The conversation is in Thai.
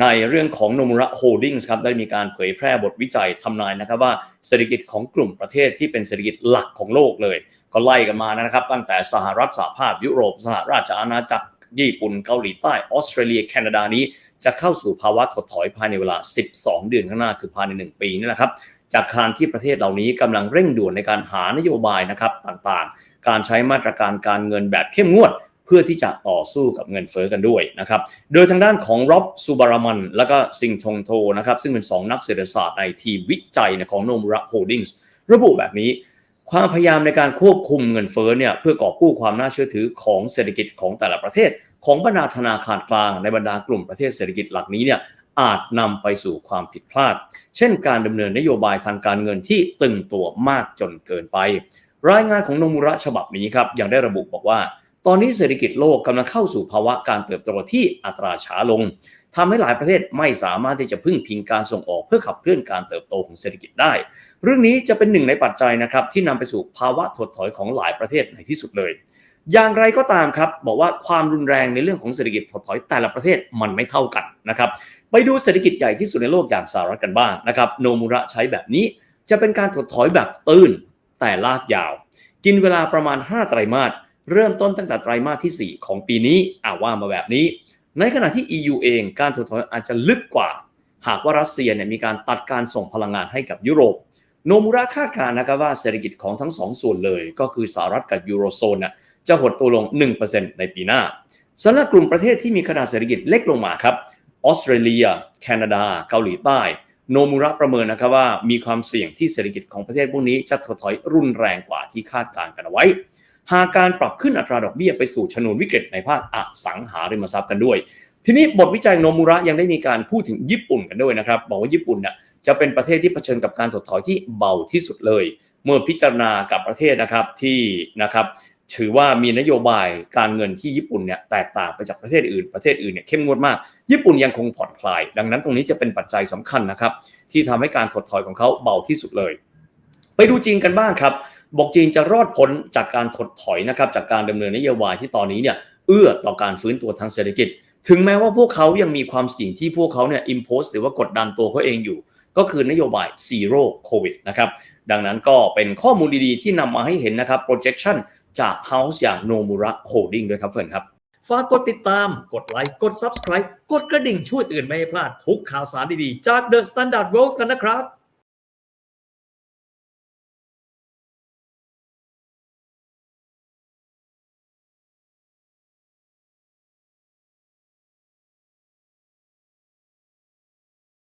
ในเรื่องของโนมุระโฮลดิ้งส์ครับได้มีการเผยแพร่บทวิจัยทำนายนะครับว่าเศรษฐกิจของกลุ่มประเทศที่เป็นเศรษฐกิจหลักของโลกเลย ก็ไล่กันมานะครับ ตั้งแต่สหรัฐสหภาพยุโรป สหราชอาณาจักรญี่ปุ่นเกาหลีใต้ออสเตรเลียแคนาดานี้ จะเข้าสู่ภาวะถดถอยภายในเวลา 12 เดือนข้างหน้าคือภายใน 1 ปีนี่แหละครับจากการที่ประเทศเหล่านี้กำลังเร่งด่วนในการหานโยบายนะครับต่างๆ การใช้มาตรการการเงินแบบเข้มงวด เพื่อที่จะต่อสู้กับเงินเฟอ้อกันด้วยนะครับ โดยทางด้านของร็อบซูบารามันแล้วก็ซิงทงโทนะครับซึ่งเป็น 2 นักเศรษฐศาสตร์ในทีมวิจัยของโนมุระโฮลดิ้งส์ระบุแบบนี้ความพยายามในการควบคุมเงินเฟ้อเนี่ยเพื่อกอบกู้ความน่าเชื่อถือของเศรษฐกิจของแต่ละประเทศ ของบรรดาธนาคารกลางในบรรดากลุ่มประเทศเศรษฐกิจหลักนี้เนี่ยอาจนำไปสู่ความผิดพลาด เช่นการดำเนินนโยบายทางการเงินที่ตึงตัวมากจนเกินไป รายงานของโนมุระฉบับนี้ครับยังได้ระบุบอกว่า ตอนนี้เศรษฐกิจโลกกำลังเข้าสู่ภาวะการเติบโตที่อัตราช้าลงทำให้หลายประเทศไม่สามารถที่จะพึ่งพิงการส่งออกเพื่อขับเคลื่อนการเติบโตของเศรษฐกิจได้ เรื่องนี้จะเป็นหนึ่งในปัจจัยนะครับที่นำไปสู่ภาวะถดถอยของหลายประเทศในที่สุดเลย อย่างไรก็ตามครับ บอกว่าความรุนแรงในเรื่องของเศรษฐกิจถดถอยแต่ละประเทศมันไม่เท่ากันนะครับไปดูเศรษฐกิจใหญ่ที่สุดในโลกอย่างสหรัฐกันบ้างนะครับโนมุระใช้แบบนี้จะเป็นการถดถอยแบบตื้นแต่ลากยาว กินเวลาประมาณ 5 ไตรมาส เริ่มต้นตั้งแต่ไตรมาสที่ 4 ของปีนี้อ่าว่ามาแบบนี้ ในขณะที่ EU เองการถดถอยอาจจะลึกกว่า หากว่ารัสเซียเนี่ยมีการตัดการส่งพลังงานให้กับยุโรป โนมุระคาดการณ์นะครับว่าเศรษฐกิจของทั้งสองส่วนเลย ก็คือสหรัฐกับยูโรโซนน่ะจะหดตัวลง 1%ในปีหน้าสำหรับกลุ่มประเทศที่มีขนาดเศรษฐกิจเล็กลงมาครับออสเตรเลีย แคนาดา เกาหลีใต้ โนมุระประเมินนะครับว่ามีความเสี่ยงที่เศรษฐกิจของประเทศพวกนี้จะถดถอยรุนแรงกว่าที่คาดการณ์กันเอาไว้ หากการปรับขึ้นอัตราดอกเบี้ยไปสู่ชนวนวิกฤตในภาคอสังหาริมทรัพย์กันด้วย ทีนี้บทวิจัยโนมุระยังได้มีการพูดถึงญี่ปุ่นกันด้วยนะครับบอกว่าญี่ปุ่นเนี่ยจะเป็นประเทศที่เผชิญกับการถดถอยที่เบาที่สุดเลย เมื่อพิจารณากับประเทศนะครับที่นะครับถือว่ามีนโยบายการเงินที่ญี่ปุ่นเนี่ยแตกต่างไปจากประเทศอื่น ประเทศอื่นเนี่ยเข้มงวดมาก ญี่ปุ่นยังคงผ่อนคลาย ดังนั้นตรงนี้จะเป็นปัจจัยสำคัญนะครับที่ทำให้การถดถอยของเขาเบาที่สุดเลย ไปดูจีนกันบ้างครับ บอกจีนจะรอดพ้นจากการถดถอยนะครับจากการดำเนินนโยบายที่ตอนนี้เนี่ยเอื้อต่อการฟื้นตัวทางเศรษฐกิจ ถึงแม้ว่าพวกเขายังมีความเสี่ยงที่พวกเขาเนี่ย impose หรือว่ากดดันตัวเขาเองอยู่ ก็คือนโยบาย zero covid นะครับดังนั้นก็เป็นข้อมูลดีๆ ที่นำมาให้เห็นนะครับ projection จาก House อย่าง Nomura Holding ด้วยครับเฟิร์นครับฝากกดติดตาม กดไลค์ กด Subscribe กดกระดิ่งช่วยเตือนไม่ให้พลาดทุกข่าวสารดีๆ จาก The Standard World กันนะครับ